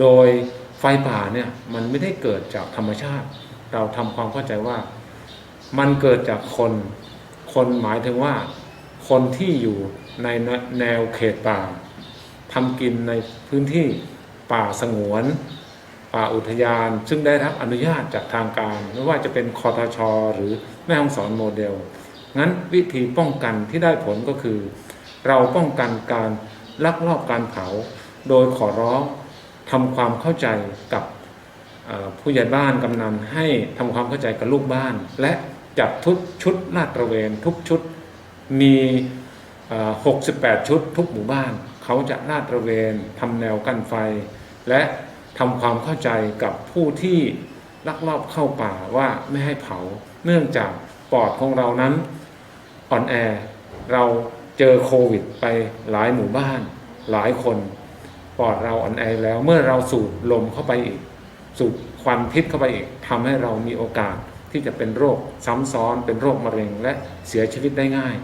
โดยไฟป่าเนี่ยมันไม่ได้เกิดจากธรรมชาติ เราทำความเข้าใจว่า มันเกิดจากคน คนหมายถึงว่า คนที่อยู่ในแนวเขตป่าทำกินในพื้นที่ป่าสงวน ป่าอุทยาน ซึ่งได้รับอนุญาตจากทางการ ไม่ว่าจะเป็นคอทชอหรือแม่ฮ่องสอนโมเดลงั้นวิธีป้องกันที่ได้ผลก็คือ เราป้องกันการลักลอบการเผาโดยขอร้อง ทำความเข้าใจกับผู้ใหญ่บ้านกำนันให้ทำความเข้าใจกับลูกบ้าน และจัดทุกชุดลาดตระเวนทุกชุดมี 68 ชุดทุกหมู่บ้าน เขาจะลาดตระเวนทำแนวกั้นไฟ และทำความเข้าใจกับผู้ที่ลักลอบเข้าป่าว่าไม่ให้เผา เนื่องจากปอดของเรานั้นอ่อนแอเราเจอโควิดไปหลายหมู่บ้านหลายคน ปอดเราอ่อนแอแล้ว เมื่อเราสูดลมเข้าไปอีก สูดควันพิษเข้าไปอีกทำให้เรามีโอกาสที่จะเป็นโรคซ้ำซ้อนเป็นโรคมะเร็งและเสียชีวิตได้ง่าย